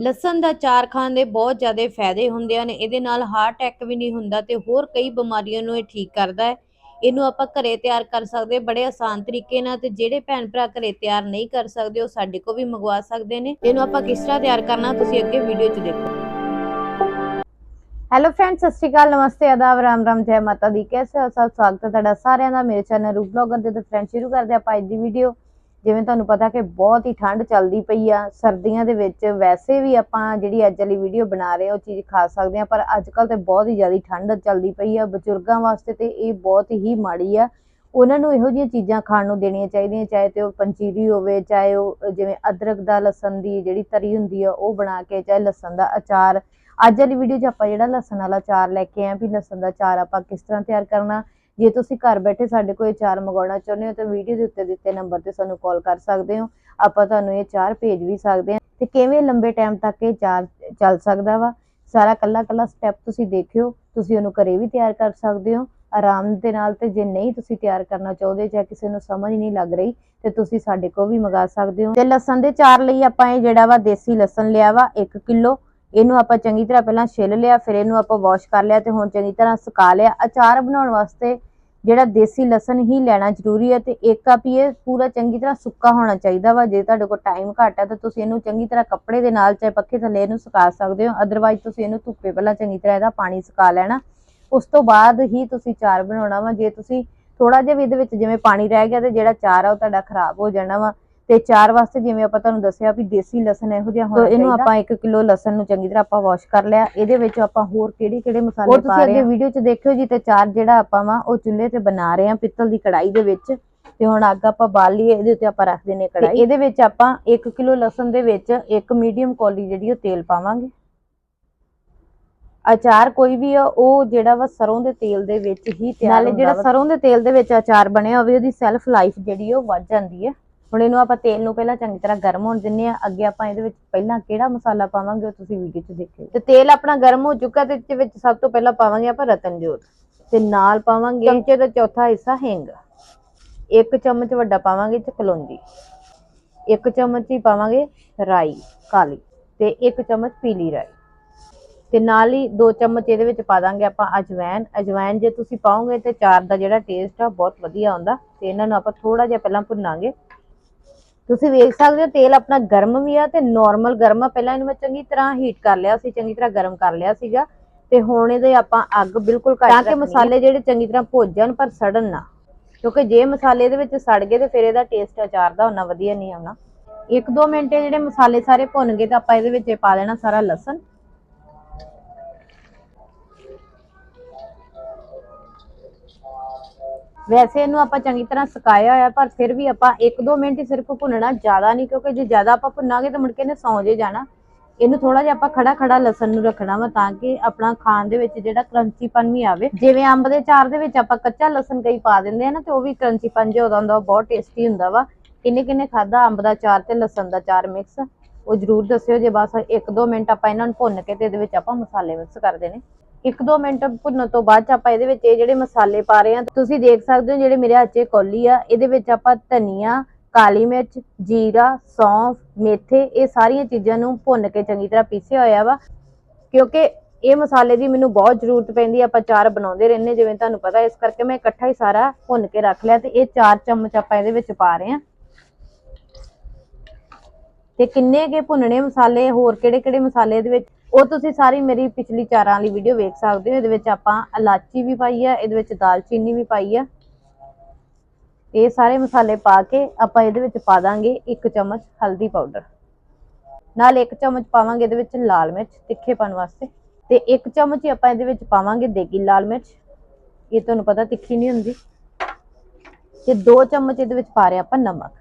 ਲਸਣ ਦਾ ਚਾਰ ਖਾਣ ਦੇ ਬਹੁਤ ਜ਼ਿਆਦਾ ਫਾਇਦੇ ਹੁੰਦੇ ਹਨ, ਇਹਦੇ ਨਾਲ ਹਾਰਟ ਅਟੈਕ ਵੀ ਨਹੀਂ ਹੁੰਦਾ ਤੇ ਹੋਰ ਕਈ ਬਿਮਾਰੀਆਂ ਨੂੰ ਇਹ ਠੀਕ ਕਰਦਾ ਹੈ। ਇਹਨੂੰ ਆਪਾਂ ਘਰੇ ਤਿਆਰ ਕਰ ਸਕਦੇ ਬੜੇ ਆਸਾਨ ਤਰੀਕੇ ਨਾਲ ਤੇ ਜਿਹੜੇ ਭੈਣ ਭਰਾ ਘਰੇ ਤਿਆਰ ਨਹੀਂ ਕਰ ਸਕਦੇ, ਉਹ ਸਾਡੇ ਕੋਲ ਵੀ ਮੰਗਵਾ ਸਕਦੇ ਨੇ। ਇਹਨੂੰ ਆਪਾਂ ਕਿਸ ਤਰ੍ਹਾਂ ਤਿਆਰ ਕਰਨਾ, ਤੁਸੀਂ ਅੱਗੇ ਵੀਡੀਓ 'ਚ ਦੇਖੋ। ਹੈਲੋ ਫਰੈਂਡਸ ਸਤਿ ਸ਼੍ਰੀ ਅਕਾਲ, ਨਮਸਤੇ, ਆਦਾਬ, ਰਾਮ ਰਾਮ, ਜੈ ਮਾਤਾ ਦੀ। ਕੈਸੇ ਹੋ? ਸਭ ਸਵਾਗਤ ਹੈ ਤੁਹਾਡਾ ਸਾਰਿਆਂ ਦਾ। ਮੇਰੇ ਚੈਨਲ ਰੂਪ ਬਲੌਗਰ ਦੇ ਤੇ ਫਰੈਂਡ ਸ਼ੁਰੂ ਕਰਦੇ ਆਪਾਂ ਅੱਜ ਦੀ ਵੀਡੀਓ ਜਿਵੇਂ ਤੁਹਾਨੂੰ ਪਤਾ ਕਿ ਬਹੁਤ ਹੀ ਠੰਡ ਚੱਲਦੀ ਪਈ ਆ, ਸਰਦੀਆਂ ਦੇ ਵਿੱਚ ਵੈਸੇ ਵੀ ਆਪਾਂ ਜਿਹੜੀ ਅੱਜ ਵਾਲੀ ਵੀਡੀਓ ਬਣਾ ਰਹੇ ਹਾਂ, ਉਹ ਚੀਜ਼ ਖਾ ਸਕਦੇ ਆ ਪਰ ਅੱਜ ਕੱਲ ਤੇ ਬਹੁਤ ਹੀ ਜ਼ਿਆਦਾ ਠੰਡ ਚੱਲਦੀ ਪਈ ਆ, ਬਜ਼ੁਰਗਾਂ ਵਾਸਤੇ ਤੇ ਇਹ ਬਹੁਤ ਹੀ ਮਾੜੀ ਆ। ਉਹਨਾਂ ਨੂੰ ਇਹੋ ਜਿਹੀਆਂ ਚੀਜ਼ਾਂ ਖਾਣ ਨੂੰ ਦੇਣੀਆਂ ਚਾਹੀਦੀਆਂ, ਚਾਹੇ ਤੇ ਉਹ ਪੰਚੀਰੀ ਹੋਵੇ, ਚਾਹੇ ਉਹ ਜਿਵੇਂ ਅਦਰਕ ਦਾ ਲਸਣ ਦੀ ਜਿਹੜੀ ਤਰੀ ਹੁੰਦੀ ਆ, ਉਹ ਬਣਾ ਕੇ, ਚਾਹੇ ਲਸਣ ਦਾ ਅਚਾਰ। ਅੱਜ ਵਾਲੀ ਵੀਡੀਓ 'ਚ ਆਪਾਂ ਜਿਹੜਾ ਲਸਣ ਵਾਲਾ ਅਚਾਰ ਲੈ ਕੇ ਆਏ ਆ ਵੀ ਲਸਣ ਦਾ ਚਾਰ ਆਪਾਂ ਕਿਸ ਤਰ੍ਹਾਂ ਤਿਆਰ ਕਰਨਾ ਜੇ ਤੁਸੀਂ ਘਰ ਬੈਠੇ ਸਾਡੇ ਕੋਲ ਇਹ ਚਾਰ ਮੰਗਵਾਉਣਾ ਚਾਹੁੰਦੇ ਹੋ ਤਾਂ ਵੀਡੀਓ ਦੇ ਉੱਤੇ ਦਿੱਤੇ ਨੰਬਰ ਤੇ ਸਾਨੂੰ ਕਾਲ ਕਰ ਸਕਦੇ ਹੋ। ਆਪਾਂ ਤੁਹਾਨੂੰ ਇਹ ਚਾਰ ਭੇਜ ਵੀ ਸਕਦੇ ਹਾਂ। ਤੇ ਕਿਵੇਂ ਲੰਬੇ ਟਾਈਮ ਤੱਕ ਇਹ ਚਾਰ ਚੱਲ ਸਕਦਾ ਵਾ? ਸਾਰਾ ਕੱਲਾ ਕੱਲਾ ਸਟੈਪ ਤੁਸੀਂ ਦੇਖਿਓ। ਤੁਸੀਂ ਉਹਨੂੰ ਘਰੇ ਵੀ ਤਿਆਰ ਕਰ ਸਕਦੇ ਹੋ। ਆਰਾਮ ਦੇ ਨਾਲ ਤੇ ਜੇ ਨਹੀਂ ਤੁਸੀਂ ਤਿਆਰ ਕਰਨਾ ਚਾਹੁੰਦੇ ਜਾਂ ਕਿਸੇ ਨੂੰ ਸਮਝ ਨਹੀਂ ਲੱਗ ਰਹੀ, ਤੇ ਤੁਸੀਂ ਸਾਡੇ ਕੋਲ ਵੀ ਮੰਗਾ ਸਕਦੇ ਹੋ। ਤੇ ਲਸਣ ਦੇ ਚਾਰ ਲਈ ਆਪਾਂ ਇਹ ਜਿਹੜਾ ਵਾ ਦੇਸੀ ਲਸਣ ਲਿਆ ਵਾ 1 ਕਿਲੋ। ਇਹਨੂੰ ਆਪਾਂ ਚੰਗੀ ਤਰ੍ਹਾਂ ਪਹਿਲਾਂ ਛਿੱਲ ਲਿਆ, ਫਿਰ ਇਹਨੂੰ ਆਪਾਂ ਵਾਸ਼ ਕਰ ਲਿਆ ਤੇ ਹੁਣ ਚੰਗੀ ਤਰ੍ਹਾਂ ਸੁਕਾ ਲਿਆ। ਅਚਾਰ ਬਣਾਉਣ ਵਾਸਤੇ ਜਿਹੜਾ ਦੇਸੀ ਲਸਣ ਹੀ ਲੈਣਾ ਜ਼ਰੂਰੀ ਹੈ ਤੇ ਇੱਕ ਕੱਪ ਹੀ ਇਹ ਪੂਰਾ ਚੰਗੀ ਤਰ੍ਹਾਂ ਸੁੱਕਾ ਹੋਣਾ ਚਾਹੀਦਾ ਵਾ। ਜੇ ਤੁਹਾਡੇ ਕੋਲ ਟਾਈਮ ਘੱਟ ਹੈ ਤਾਂ ਤੁਸੀਂ ਇਹਨੂੰ ਚੰਗੀ ਤਰ੍ਹਾਂ ਕੱਪੜੇ ਦੇ ਨਾਲ ਚਾਹੇ ਪੱਖੇ ਥੱਲੇ ਇਹਨੂੰ ਸੁਕਾ ਸਕਦੇ ਹੋ। ਅਦਰਵਾਈਜ਼ ਤੁਸੀਂ ਇਹਨੂੰ ਧੁੱਪੇ ਪਹਿਲਾਂ ਚੰਗੀ ਤਰ੍ਹਾਂ ਇਹਦਾ ਪਾਣੀ ਸੁਕਾ ਲੈਣਾ। ਉਸ ਤੋਂ ਬਾਅਦ ਹੀ ਤੁਸੀਂ ਚਾਰ ਬਣਾਉਣਾ ਵਾ। ਜੇ ਤੁਸੀਂ ਥੋੜਾ ਜਿਹਾ ਵੀ ਇਹਦੇ ਵਿੱਚ ਜਿਵੇਂ ਪਾਣੀ ਰਹਿ ਗਿਆ ਤੇ ਜਿਹੜਾ ਚਾਰ ਆ ਉਹ ਤੁਹਾਡਾ ਖਰਾਬ ਹੋ ਜਾਣਾ ਵਾ। ਤੇ ਚਾਰ ਵਾਸਤੇ ਜਿਵੇਂ ਆਪਾਂ ਤੁਹਾਨੂੰ ਦੱਸਿਆ ਵੀ ਦੇਸੀ ਲਸਣ ਇਹੋ ਜਿਹਾ ਹੋਣਾ ਚਾਹੀਦਾ। ਇਹਨੂੰ ਆਪਾਂ 1 ਕਿਲੋ ਲਸਣ ਨੂੰ ਚੰਗੀ ਤਰ੍ਹਾਂ ਆਪਾਂ ਵਾਸ਼ ਕਰ ਲਿਆ। ਇਹਦੇ ਵਿੱਚ ਆਪਾਂ ਹੋਰ ਕਿਹੜੇ ਕਿਹੜੇ ਮਸਾਲੇ ਪਾ ਰਹੇ ਹਾਂ? ਅੱਗੇ ਵੀਡੀਓ 'ਚ ਦੇਖਿਓ ਜੀ ਤੇ ਚਾਰ ਜਿਹੜਾ ਆਪਾਂ ਵਾ ਉਹ ਚੁੱਲ੍ਹੇ ਤੇ ਬਣਾ ਰਹੇ ਹਾਂ ਪਿੱਤਲ ਦੀ ਕੜਾਈ ਦੇ ਵਿੱਚ। ਤੇ ਹੁਣ ਅੱਗ ਆਪਾਂ ਬਾਲ ਲਈਏ ਇਹਦੇ ਉੱਤੇ ਆਪਾਂ ਰੱਖ ਦਿੰਨੇ ਕੜਾਈ ਇਹਦੇ ਵਿੱਚ ਆਪਾਂ 1 ਕਿਲੋ ਲਸਣ ਦੇ ਵਿੱਚ ਇੱਕ ਮੀਡੀਅਮ ਕੌਲੀ ਜਿਹੜੀ ਉਹ ਤੇਲ ਪਾਵਾਂਗੇ। ਅਚਾਰ ਕੋਈ ਵੀ ਆ ਉਹ ਜਿਹੜਾ ਵਾ ਸਰੋਂ ਦੇ ਤੇਲ ਦੇ ਵਿੱਚ ਹੀ ਤਿਆਰ ਨਾਲੇ ਜਿਹੜਾ ਸਰੋਂ ਦੇ ਤੇਲ ਦੇ ਵਿੱਚ ਅਚਾਰ ਬਣਿਆ ਹੋਵੇ ਉਹਦੀ ਸੈਲਫ ਲਾਈਫ ਜਿਹੜੀ ਉਹ ਵੱਧ ਜਾਂਦੀ ਹੈ ਹੁਣ ਇਹਨੂੰ ਆਪਾਂ ਤੇਲ ਨੂੰ ਪਹਿਲਾਂ ਚੰਗੀ ਤਰ੍ਹਾਂ ਗਰਮ ਹੋਣ ਦਿੰਨੇ ਆ ਅੱਗੇ ਆਪਾਂ ਇਹਦੇ ਵਿੱਚ ਪਹਿਲਾਂ ਕਿਹੜਾ ਮਸਾਲਾ ਪਾਵਾਂਗੇ ਉਹ ਤੁਸੀਂ ਵੀਡੀਓ 'ਚ ਦੇਖਿਓ। ਤੇ ਤੇਲ ਆਪਣਾ ਗਰਮ ਹੋ ਚੁੱਕਾ ਤੇ ਇਹਦੇ ਵਿੱਚ ਸਭ ਤੋਂ ਪਹਿਲਾਂ ਪਾਵਾਂਗੇ ਆਪਾਂ ਰਤਨਜੋਤ। ਤੇ ਨਾਲ ਪਾਵਾਂਗੇ ਚਮਚੇ ਦਾ ਚੌਥਾ ਹਿੱਸਾ ਹਿੰਗ। ਇੱਕ ਚਮਚ ਵੱਡਾ ਪਾਵਾਂਗੇ ਚ ਕਲੌਂਜੀ। ਇੱਕ ਚਮਚ ਹੀ ਪਾਵਾਂਗੇ ਰਾਈ ਕਾਲੀ। ਤੇ ਇੱਕ ਚਮਚ ਪੀਲੀ ਰਾਈ। ਤੇ ਨਾਲ ਹੀ ਦੋ ਚਮਚ ਇਹਦੇ ਵਿੱਚ ਪਾ ਦਾਂਗੇ ਆਪਾਂ ਅਜਵਾਇਨ ਅਜਵਾਇਨ ਜੇ ਤੁਸੀਂ ਪਾਓਗੇ ਤੇ ਚਾਰ ਦਾ ਜਿਹੜਾ ਟੇਸਟ ਆ ਬਹੁਤ ਵਧੀਆ ਆਉਂਦਾ। ਤੇ ਇਹਨਾਂ ਨੂੰ ਆਪਾਂ ਥੋੜਾ ਜਿਹਾ ਪਹਿਲਾਂ ਭੁੰਨਾਂਗੇ। ਤੁਸੀਂ ਵੇਖ ਸਕਦੇ ਹੋ ਤੇਲ ਆਪਣਾ ਗਰਮ ਵੀ ਆ ਤੇ ਨਾਰਮਲ ਗਰਮ ਆ। ਪਹਿਲਾਂ ਇਹਨੂੰ ਮੈਂ ਚੰਗੀ ਤਰ੍ਹਾਂ ਹੀਟ ਕਰ ਲਿਆ ਸੀ ਚੰਗੀ ਤਰ੍ਹਾਂ ਗਰਮ ਕਰ ਲਿਆ ਸੀਗਾ। ਤੇ ਹੁਣ ਇਹਦੇ ਆਪਾਂ ਅੱਗ ਬਿਲਕੁਲ ਘੱਟ ਤਾਂ ਕਿ ਮਸਾਲੇ ਜਿਹੜੇ ਚੰਗੀ ਤਰ੍ਹਾਂ ਭੁੱਜ ਜਾਣ ਪਰ ਸੜਨ ਨਾ। ਕਿਉਂਕਿ ਜੇ ਮਸਾਲੇ ਇਹਦੇ ਵਿੱਚ ਸੜ ਗਏ ਤੇ ਫਿਰ ਇਹਦਾ ਟੇਸਟ ਅਚਾਰ ਦਾ ਉਹਨਾਂ ਵਧੀਆ ਨਹੀਂ ਆਉਣਾ। 1-2 ਮਿੰਟ ਜਿਹੜੇ ਮਸਾਲੇ ਸਾਰੇ ਭੁੰਨ ਗਏ ਤਾਂ ਆਪਾਂ ਇਹਦੇ ਵਿੱਚ ਪਾ ਦੇਣਾ ਸਾਰਾ ਲਸਣ। ਵੈਸੇ ਇਹਨੂੰ ਆਪਾਂ ਚੰਗੀ ਤਰ੍ਹਾਂ ਸੁਕਾਇਆ ਹੋਇਆ, ਪਰ ਫਿਰ ਵੀ ਆਪਾਂ 1-2 ਮਿੰਟ ਹੀ ਸਿਰਫ ਭੁੰਨਣਾ ਜ਼ਿਆਦਾ ਨਹੀਂ, ਕਿਉਂਕਿ ਜੇ ਜ਼ਿਆਦਾ ਆਪਾਂ ਭੁੰਨਾਂਗੇ ਤਾਂ ਮੁੜ ਕੇ ਇਹਨੇ ਸੌਂ ਜੇ ਜਾਣਾ। ਇਹਨੂੰ ਥੋੜਾ ਜਿਹਾ ਆਪਾਂ ਖੜਾ ਖੜਾ ਲਸਣ ਨੂੰ ਰੱਖਣਾ ਵਾ ਤਾਂ ਕਿ ਆਪਣਾ ਖਾਣ ਦੇ ਵਿੱਚ ਜਿਹੜਾ ਕਰੰਚੀਪਨ ਵੀ ਆਵੇ। ਜਿਵੇਂ ਅੰਬ ਦੇ ਚਾਰ ਦੇ ਵਿੱਚ ਆਪਾਂ ਕੱਚਾ ਲਸਣ ਕਈ ਪਾ ਦਿੰਦੇ ਆ ਨਾ, ਤੇ ਉਹ ਵੀ ਕਰੰਚੀਪਨ ਜਿਹਾ ਹੁੰਦਾ, ਉਹ ਬਹੁਤ ਟੇਸਟੀ ਹੁੰਦਾ ਵਾ। ਕਿੰਨੇ ਕਿੰਨੇ ਖਾਦਾ ਅੰਬ ਦਾ ਚਾਰ ਤੇ ਲਸਣ ਦਾ ਚਾਰ ਮਿਕਸ। ਉਹ ਜਰੂਰ ਦੱਸਿਓ ਜੇ ਬਸ 1-2 ਮਿੰਟ ਆਪਾਂ ਇਹਨਾਂ ਨੂੰ ਭੁੰਨ ਕੇ ਤੇ ਇਹਦੇ ਵਿੱਚ ਆਪਾਂ ਮਸਾਲੇ ਮਿਕਸ ਕਰ ਦੇਣੇ। 1-2 ਮਿੰਟ ਭੁੰਨਣ ਤੋਂ ਬਾਅਦ ਚ ਆਪਾਂ ਇਹਦੇ ਵਿੱਚ ਇਹ ਜਿਹੜੇ ਮਸਾਲੇ ਪਾ ਰਹੇ ਆ ਤੁਸੀਂ ਦੇਖ ਸਕਦੇ ਹੋ ਜਿਹੜੇ ਮੇਰੇ ਹੱਥ 'ਚ ਕੌਲੀ ਆ, ਇਹਦੇ ਵਿੱਚ ਆਪਾਂ ਧਨੀਆ, ਕਾਲੀ ਮਿਰਚ, ਜੀਰਾ, ਸੌਂਫ, ਮੇਥੇ, ਇਹ ਸਾਰੀਆਂ ਚੀਜ਼ਾਂ ਨੂੰ ਭੁੰਨ ਕੇ ਚੰਗੀ ਤਰ੍ਹਾਂ ਪੀਸਿਆ ਹੋਇਆ ਵਾ। ਕਿਉਂਕਿ ਇਹ ਮਸਾਲੇ ਦੀ ਮੈਨੂੰ ਬਹੁਤ ਜ਼ਰੂਰਤ ਪੈਂਦੀ ਆ, ਆਪਾਂ ਚਾਰ ਬਣਾਉਂਦੇ ਰਹਿੰਦੇ ਜਿਵੇਂ ਤੁਹਾਨੂੰ ਪਤਾ, ਇਸ ਕਰਕੇ ਮੈਂ ਇਕੱਠਾ ਹੀ ਸਾਰਾ ਭੁੰਨ ਕੇ ਰੱਖ ਲਿਆ, ਤੇ ਇਹ ਚਾਰ ਚਮਚ ਆਪਾਂ ਇਹਦੇ ਵਿੱਚ ਪਾ ਰਹੇ ਆ ਤੇ ਕਿੰਨੇ ਕੇ ਭੁੰਨਣੇ ਮਸਾਲੇ, ਹੋਰ ਕਿਹੜੇ ਕਿਹੜੇ ਮਸਾਲੇ ਇਹਦੇ ਵਿੱਚ? ਉਹ ਤੁਸੀਂ ਸਾਰੀ ਮੇਰੀ ਪਿਛਲੀ ਚਾਰਾਂ ਵਾਲੀ ਵੀਡੀਓ ਵੇਖ ਸਕਦੇ ਹੋ। ਇਹਦੇ ਵਿੱਚ ਆਪਾਂ ਇਲਾਚੀ ਵੀ ਪਾਈ ਆ, ਇਹਦੇ ਵਿੱਚ ਦਾਲਚੀਨੀ ਵੀ ਪਾਈ ਆ। ਇਹ ਸਾਰੇ ਮਸਾਲੇ ਪਾ ਕੇ ਆਪਾਂ ਇਹਦੇ ਵਿੱਚ ਪਾ ਦਾਂਗੇ 1 ਚਮਚ ਹਲਦੀ ਪਾਊਡਰ। ਨਾਲ 1 ਚਮਚ ਪਾਵਾਂਗੇ ਇਹਦੇ ਵਿੱਚ ਲਾਲ ਮਿਰਚ ਤਿੱਖੇਪਨ ਵਾਸਤੇ। ਤੇ 1 ਚਮਚ ਹੀ ਆਪਾਂ ਇਹਦੇ ਵਿੱਚ ਪਾਵਾਂਗੇ ਦੇਗੀ ਲਾਲ ਮਿਰਚ। ਇਹ ਤੁਹਾਨੂੰ ਪਤਾ ਤਿੱਖੀ ਨਹੀਂ ਹੁੰਦੀ। ਤੇ 2 ਚਮਚ ਇਹਦੇ ਵਿੱਚ ਪਾ ਰਹੇ ਆਪਾਂ ਨਮਕ।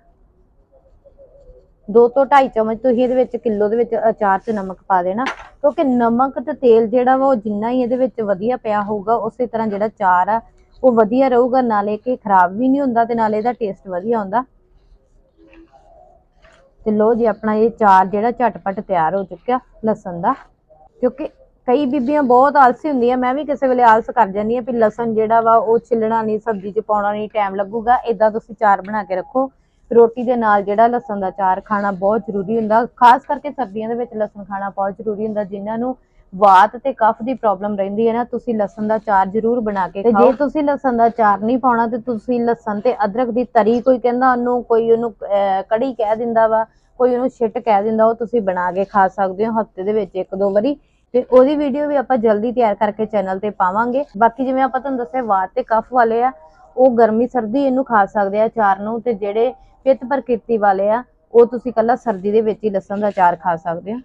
2 ਤੋਂ 2.5 ਚਮਚ ਤੁਸੀਂ ਇਹਦੇ ਵਿੱਚ ਕਿਲੋ ਦੇ ਵਿੱਚ ਅਚਾਰ 'ਚ ਨਮਕ ਪਾ ਦੇਣਾ। ਕਿਉਂਕਿ ਨਮਕ ਤੇ ਤੇਲ ਜਿਹੜਾ ਵਾ ਉਹ ਜਿੰਨਾ ਹੀ ਇਹਦੇ ਵਿੱਚ ਵਧੀਆ ਪਿਆ ਹੋਊਗਾ, ਉਸੇ ਤਰ੍ਹਾਂ ਜਿਹੜਾ ਚਾਰ ਆ, ਉਹ ਵਧੀਆ ਰਹੂਗਾ, ਨਾਲੇ ਕਿ ਖਰਾਬ ਵੀ ਨਹੀਂ ਹੁੰਦਾ ਤੇ ਨਾਲੇ ਇਹਦਾ ਟੇਸਟ ਵਧੀਆ ਆਉਂਦਾ। ਤੇ ਲੋ ਜੀ, ਆਪਣਾ ਇਹ ਚਾਰ ਜਿਹੜਾ ਝਟਪਟ ਤਿਆਰ ਹੋ ਚੁੱਕਿਆ ਲਸਣ ਦਾ। ਕਿਉਂਕਿ ਕਈ ਬੀਬੀਆਂ ਬਹੁਤ ਆਲਸੀ ਹੁੰਦੀਆਂ, ਮੈਂ ਵੀ ਕਿਸੇ ਵੇਲੇ ਆਲਸ ਕਰ ਜਾਂਦੀ ਆ ਵੀ ਲਸਣ ਜਿਹੜਾ ਵਾ ਉਹ ਛਿੱਲਣਾ ਨਹੀਂ, ਸਬਜ਼ੀ 'ਚ ਪਾਉਣਾ ਨਹੀਂ ਟਾਈਮ ਲੱਗੂਗਾ ਇਦਾਂ ਤੁਸੀਂ ਚਾਰ ਬਣਾ ਕੇ ਰੱਖੋ। ਰੋਟੀ ਦੇ ਨਾਲ ਜਿਹੜਾ ਲਸਣ ਦਾ ਚਾਰ ਖਾਣਾ ਬਹੁਤ ਜ਼ਰੂਰੀ ਹੁੰਦਾ ਖਾਸ ਕਰਕੇ ਸਰਦੀਆਂ ਦੇ ਵਿੱਚ ਲਸਣ ਖਾਣਾ ਬਹੁਤ ਜ਼ਰੂਰੀ ਹੁੰਦਾ ਜਿਨ੍ਹਾਂ ਨੂੰ ਵਾਤ ਤੇ ਕਫ ਦੀ ਪ੍ਰੋਬਲਮ ਰਹਿੰਦੀ ਹੈ ਨਾ ਤੁਸੀਂ ਲਸਣ ਦਾ ਚਾਰ ਜ਼ਰੂਰ ਬਣਾ ਕੇ ਤੇ ਜੇ ਤੁਸੀਂ ਲਸਣ ਦਾ ਚਾਰ ਨਹੀਂ ਪਾਉਣਾ ਤੇ ਤੁਸੀਂ ਲਸਣ ਤੇ ਅਦਰਕ ਦੀ ਤਰੀ ਕੋਈ ਕਹਿੰਦਾ ਉਹਨੂੰ ਕੋਈ ਉਹਨੂੰ ਕੜੀ ਕਹਿ ਦਿੰਦਾ ਵਾ ਕੋਈ ਉਹਨੂੰ ਛਿੱਟ ਕਹਿ ਦਿੰਦਾ ਉਹ ਤੁਸੀਂ ਬਣਾ ਕੇ ਖਾ ਸਕਦੇ ਹੋ ਹਫ਼ਤੇ ਦੇ ਵਿੱਚ ਇੱਕ ਦੋ ਵਾਰੀ। ਤੇ ਉਹਦੀ ਵੀਡੀਓ ਵੀ ਆਪਾਂ ਜਲਦੀ ਤਿਆਰ ਕਰਕੇ ਚੈਨਲ ਤੇ ਪਾਵਾਂਗੇ। ਬਾਕੀ ਜਿਵੇਂ ਆਪਾਂ ਤੁਹਾਨੂੰ ਦੱਸਿਆ ਵਾਤ ਤੇ ਕਫ ਵਾਲੇ ਆ ਉਹ ਗਰਮੀ ਸਰਦੀ ਇਹਨੂੰ ਖਾ ਸਕਦੇ ਆ ਚਾਰ ਨੂੰ ਤੇ ਜਿਹੜੇ ਪਿੱਤ ਪ੍ਰਕਿਰਤੀ ਵਾਲੇ ਆ, ਉਹ ਤੁਸੀਂ ਕੱਲਾ ਸਰਦੀ ਦੇ ਵਿੱਚ ਹੀ ਲਸਣ ਦਾ ਚਾਰ ਖਾ ਸਕਦੇ ਆ।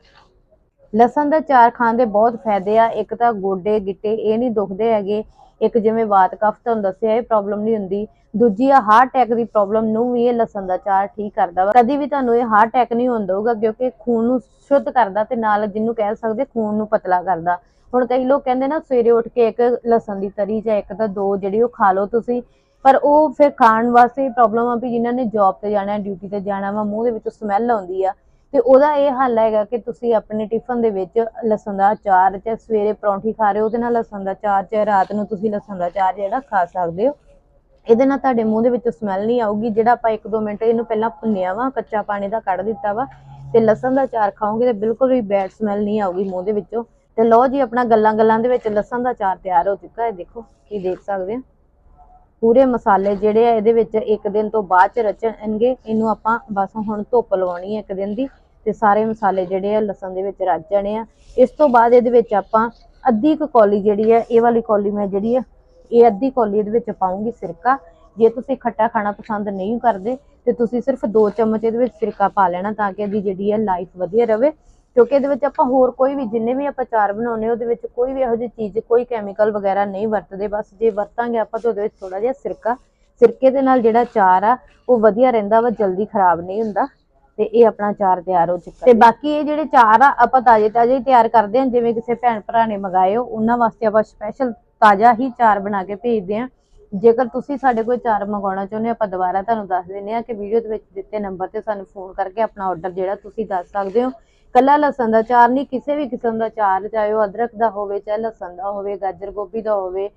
ਲਸਣ ਦਾ ਚਾਰ ਖਾਣ ਦੇ ਬਹੁਤ ਫਾਇਦੇ ਆ, ਇੱਕ ਤਾਂ ਗੋਡੇ, ਗਿੱਟੇ ਇਹ ਨਹੀਂ ਦੁਖਦੇ ਹੈਗੇ, ਇੱਕ ਜਿਵੇਂ ਵਾਤ ਕਫ ਤੁਹਾਨੂੰ ਦੱਸਿਆ, ਇਹ ਪ੍ਰੋਬਲਮ ਨਹੀਂ ਹੁੰਦੀ। ਦੂਜੀ ਆ ਹਾਰਟ ਅਟੈਕ ਦੀ ਪ੍ਰੋਬਲਮ ਨੂੰ ਵੀ ਇਹ ਲਸਣ ਦਾ ਚਾਰ ਠੀਕ ਕਰਦਾ ਵਾ। ਕਦੀ ਵੀ ਤੁਹਾਨੂੰ ਇਹ ਹਾਰਟ ਅਟੈਕ ਨਹੀਂ ਹੁੰਦਾ ਹੋਊਗਾ ਕਿਉਂਕਿ ਖੂਨ ਨੂੰ ਸ਼ੁੱਧ ਕਰਦਾ ਤੇ ਨਾਲ ਜਿਹਨੂੰ ਕਹਿ ਸਕਦੇ ਖੂਨ ਨੂੰ ਪਤਲਾ ਕਰਦਾ। ਹੁਣ ਕਈ ਲੋਕ ਕਹਿੰਦੇ ਨਾ ਸਵੇਰੇ ਉੱਠ ਕੇ ਇੱਕ ਲਸਣ ਦੀ ਤਰੀ ਜਾਂ ਇੱਕ ਤਾਂ ਦੋ ਜਿਹੜੀ ਉਹ ਖਾ ਲਓ ਤੁਸੀਂ ਪਰ ਉਹ ਫਿਰ ਖਾਣ ਵਾਸਤੇ ਪ੍ਰੋਬਲਮ ਆ ਵੀ ਜਿਨ੍ਹਾਂ ਨੇ ਜੌਬ ਤੇ ਜਾਣਾ ਡਿਊਟੀ ਤੇ ਜਾਣਾ ਵਾ, ਮੂੰਹ ਦੇ ਵਿੱਚੋਂ ਸਮੈਲ ਆਉਂਦੀ ਆ। ਤੇ ਉਹਦਾ ਇਹ ਹੱਲ ਹੈਗਾ ਕਿ ਤੁਸੀਂ ਆਪਣੇ ਟਿਫਨ ਦੇ ਵਿੱਚ ਲਸਣ ਦਾ ਅਚਾਰ ਚਾਹੇ ਸਵੇਰੇ ਪਰੌਂਠੀ ਖਾ ਰਹੇ ਹੋ, ਉਹਦੇ ਨਾਲ ਲਸਣ ਦਾ ਅਚਾਰ ਚਾਹੇ ਰਾਤ ਨੂੰ ਤੁਸੀਂ ਲਸਣ ਦਾ ਅਚਾਰ ਜਿਹੜਾ ਖਾ ਸਕਦੇ ਹੋ। ਇਹਦੇ ਨਾਲ ਤੁਹਾਡੇ ਮੂੰਹ ਦੇ ਵਿੱਚੋਂ ਸਮੈਲ ਨਹੀਂ ਆਊਗੀ, ਜਿਹੜਾ ਆਪਾਂ 1-2 ਮਿੰਟ ਇਹਨੂੰ ਪਹਿਲਾਂ ਭੁੰਨਿਆ ਵਾ, ਕੱਚਾ ਪਾਣੀ ਦਾ ਕੱਢ ਦਿੱਤਾ ਵਾ, ਤੇ ਲਸਣ ਦਾ ਅਚਾਰ ਖਾਓਗੇ ਤੇ ਬਿਲਕੁਲ ਵੀ ਬੈਡ ਸਮੈਲ ਨਹੀਂ ਆਊਗੀ ਮੂੰਹ ਦੇ ਵਿੱਚੋਂ। ਤੇ ਲਓ ਜੀ, ਆਪਣਾ ਗੱਲਾਂ ਗੱਲਾਂ ਦੇ ਵਿੱਚ ਲਸਣ ਦਾ ਅਚਾਰ ਤਿਆਰ ਹੋ ਚੁੱਕਾ ਹੈ। ਦੇਖੋ, ਕੀ ਦੇਖ ਸਕਦੇ ਆ ਪੂਰੇ ਮਸਾਲੇ ਜਿਹੜੇ ਆ ਇਹਦੇ ਵਿੱਚ ਇੱਕ ਦਿਨ ਤੋਂ ਬਾਅਦ ਚ ਰਚਣਗੇ, ਇਹਨੂੰ ਆਪਾਂ ਬਸ ਹੁਣ ਧੁੱਪ ਲਵਾਉਣੀ ਹੈ ਇੱਕ ਦਿਨ ਦੀ ਤੇ ਸਾਰੇ ਮਸਾਲੇ ਜਿਹੜੇ ਆ ਲਸਣ ਦੇ ਵਿੱਚ ਰਚ ਜਾਣੇ ਆ। ਇਸ ਤੋਂ ਬਾਅਦ ਇਹਦੇ ਵਿੱਚ ਆਪਾਂ ਅੱਧੀ ਕੁ ਕੌਲੀ ਜਿਹੜੀ ਹੈ ਇਹ ਵਾਲੀ ਕੌਲੀ ਮੈਂ ਜਿਹੜੀ ਆ, ਇਹ ਅੱਧੀ ਕੌਲੀ ਇਹਦੇ ਵਿੱਚ ਪਾਉਂਗੀ ਸਿਰਕਾ। ਜੇ ਤੁਸੀਂ ਖੱਟਾ ਖਾਣਾ ਪਸੰਦ ਨਹੀਂ ਕਰਦੇ ਤੇ ਤੁਸੀਂ ਸਿਰਫ 2 ਚਮਚ ਇਹਦੇ ਵਿੱਚ ਸਿਰਕਾ ਪਾ ਲੈਣਾ ਤਾਂ ਕਿ ਇਹਦੀ ਜਿਹੜੀ ਹੈ ਲਾਈਫ ਵਧੀਆ ਰਵੇ। ਕਿਉਂਕਿ ਇਹਦੇ ਵਿੱਚ ਆਪਾਂ ਹੋਰ ਕੋਈ ਵੀ, ਜਿੰਨੇ ਵੀ ਆਪਾਂ ਚਾਰ ਬਣਾਉਨੇ ਉਹਦੇ ਵਿੱਚ ਕੋਈ ਵੀ ਇਹੋ ਜਿਹੀ ਚੀਜ਼, ਕੋਈ ਕੈਮੀਕਲ ਵਗੈਰਾ ਨਹੀਂ ਵਰਤਦੇ। ਬਸ ਜੇ ਵਰਤਾਂਗੇ ਆਪਾਂ ਤਾਂ ਉਹਦੇ ਵਿੱਚ ਥੋੜਾ ਜਿਹਾ ਸਿਰਕਾ, ਸਿਰਕੇ ਦੇ ਨਾਲ ਜਿਹੜਾ ਚਾਰ ਆ, ਉਹ ਵਧੀਆ ਰਹਿੰਦਾ ਵਾ, ਜਲਦੀ ਖਰਾਬ ਨਹੀਂ ਹੁੰਦਾ ਤੇ ਇਹ ਆਪਣਾ ਚਾਰ ਤਿਆਰ ਹੋ ਚੁੱਕਾ। ਤੇ ਬਾਕੀ ਇਹ ਜਿਹੜੇ ਚਾਰ ਆ, ਆਪਾਂ ਤਾਜ਼ੇ ਤਾਜ਼ੇ ਤਿਆਰ ਕਰਦੇ ਹਾਂ, ਜਿਵੇਂ ਕਿਸੇ ਭੈਣ ਭਰਾ ਨੇ ਮੰਗਾਏ ਹੋ ਉਹਨਾਂ ਵਾਸਤੇ ਆਪਾਂ ਸਪੈਸ਼ਲ ਤਾਜ਼ਾ ਹੀ ਚਾਰ ਬਣਾ ਕੇ ਭੇਜਦੇ ਹਾਂ। ਜੇਕਰ ਤੁਸੀਂ ਸਾਡੇ ਕੋਲ ਚਾਰ ਮੰਗਾਉਣਾ ਚਾਹੁੰਦੇ ਹੋ, ਆਪਾਂ ਦੁਬਾਰਾ ਤੁਹਾਨੂੰ ਦੱਸ ਦਿੰਦੇ ਹਾਂ ਕਿ ਵੀਡੀਓ ਦੇ ਵਿੱਚ ਦਿੱਤੇ ਨੰਬਰ ਤੇ ਸਾਨੂੰ ਫੋਨ ਕਰਕੇ ਆਪਣਾ ਆਰਡਰ ਜਿਹੜਾ ਤੁਸੀਂ ਦੱਸ ਸਕਦੇ ਹੋ। ਕੱਲਾ ਲਸਣ ਦਾ ਚਾਰ ਨਹੀਂ ਕਿਸੇ ਵੀ ਕਿਸਮ ਦਾ ਚਾਰ ਚਾਹੇ ਉਹ ਅਦਰਕ ਦਾ ਹੋਵੇ ਚਾਹੇ ਲਸਣ ਦਾ ਹੋਵੇ ਗਾਜਰ ਗੋਭੀ ਦਾ ਹੋਵੇ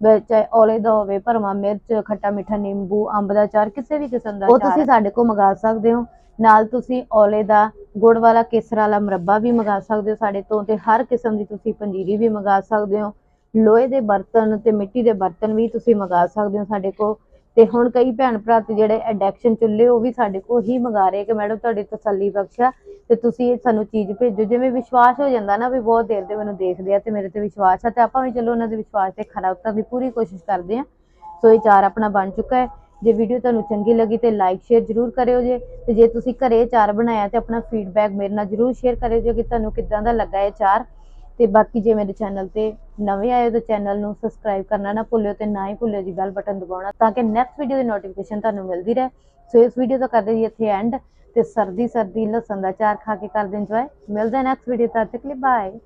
ਚਾਹੇ ਔਲੇ ਦਾ ਹੋਵੇ ਭਰਮਾ ਮਿਰਚ ਖੱਟਾ ਮਿੱਠਾ ਨਿੰਬੂ ਅੰਬ ਦਾ ਚਾਰ ਕਿਸੇ ਵੀ ਕਿਸਮ ਦਾ ਉਹ ਤੁਸੀਂ ਸਾਡੇ ਕੋਲ ਮੰਗਾ ਸਕਦੇ ਹੋ। ਨਾਲ ਤੁਸੀਂ ਔਲੇ ਦਾ ਗੁੜ ਵਾਲਾ ਕੇਸਰ ਵਾਲਾ ਮੁਰੱਬਾ ਵੀ ਮੰਗਾ ਸਕਦੇ ਹੋ ਸਾਡੇ ਤੋਂ ਤੇ ਹਰ ਕਿਸਮ ਦੀ ਤੁਸੀਂ ਪੰਜੀਰੀ ਵੀ ਮੰਗਾ ਸਕਦੇ ਹੋ। ਲੋਹੇ ਦੇ ਬਰਤਨ ਤੇ ਮਿੱਟੀ ਦੇ ਬਰਤਨ ਵੀ ਤੁਸੀਂ ਮੰਗਾ ਸਕਦੇ ਹੋ ਸਾਡੇ ਕੋਲ। ਤੇ ਹੁਣ ਕਈ ਭੈਣ ਭਰਾ ਤੇ ਜਿਹੜੇ ਇੰਡਕਸ਼ਨ ਚੁੱਲ੍ਹੇ ਉਹ ਵੀ ਸਾਡੇ ਕੋਲ ਹੀ ਮੰਗਾ ਰਹੇ ਕਿ ਮੈਡਮ ਤੁਹਾਡੀ ਤਸੱਲੀ ਬਖਸ਼ਾ ਤੇ ਤੁਸੀਂ ਇਹ ਸਾਨੂੰ ਚੀਜ਼ ਭੇਜੋ। ਜਿਵੇਂ ਵਿਸ਼ਵਾਸ ਹੋ ਜਾਂਦਾ ਨਾ ਵੀ ਬਹੁਤ ਦੇਰ ਦੇ ਮੈਨੂੰ ਦੇਖਦੇ ਆ ਤੇ ਮੇਰੇ ਤੇ ਵਿਸ਼ਵਾਸ ਆ, ਤੇ ਆਪਾਂ ਵੀ ਚਲੋ ਉਹਨਾਂ ਦੇ ਵਿਸ਼ਵਾਸ ਤੇ ਖਰਾ ਉਤਰਨ ਦੀ ਪੂਰੀ ਕੋਸ਼ਿਸ਼ ਕਰਦੇ ਆ। ਸੋ ਇਹ ਚਾਰ ਆਪਣਾ ਬਣ ਚੁੱਕਾ ਹੈ। ਜੇ ਵੀਡੀਓ ਤੁਹਾਨੂੰ ਚੰਗੀ ਲੱਗੀ ਤੇ ਲਾਈਕ ਸ਼ੇਅਰ ਜਰੂਰ ਕਰਿਓ ਜੇ। ਤੇ ਜੇ ਤੁਸੀਂ ਘਰੇ ਚਾਰ ਬਣਾਇਆ ਤੇ ਆਪਣਾ ਫੀਡਬੈਕ ਮੇਰੇ ਨਾਲ ਜਰੂਰ ਸ਼ੇਅਰ ਕਰਿਓ ਜੇ ਕਿ ਤੁਹਾਨੂੰ ਕਿੱਦਾਂ ਦਾ ਲੱਗਾ ਇਹ ਚਾਰ। ਤੇ ਬਾਕੀ ਜੇ ਮੇਰੇ ਚੈਨਲ ਤੇ ਨਵੇਂ ਆਏ ਹੋ ਤਾਂ ਚੈਨਲ ਨੂੰ ਸਬਸਕ੍ਰਾਈਬ ਕਰਨਾ ਨਾ ਭੁੱਲਿਓ ਤੇ ਨਾ ਹੀ ਭੁੱਲਿਓ ਜੀ ਬੈਲ ਬਟਨ ਦਬਾਉਣਾ ਤਾਂ ਕਿ ਨੈਕਸਟ ਵੀਡੀਓ ਦੀ ਨੋਟੀਫਿਕੇਸ਼ਨ ਤੁਹਾਨੂੰ ਮਿਲਦੀ ਰਹੇ। ਸੋ ਇਸ ਵੀਡੀਓ ਦਾ ਕਰਦੇ ਜੀ ਇੱਥੇ ਐਂਡ ਤੇ ਸਰਦੀ ਸਰਦੀ ਲਸਣ ਦਾ ਚਾਰ ਖਾ ਕੇ ਕਰਦੇ ਇੰਜੋਏ ਮਿਲਦੇ ਨੈਕਸਟ ਵੀਡੀਓ ਤੱਕ ਲਈ ਬਾਏ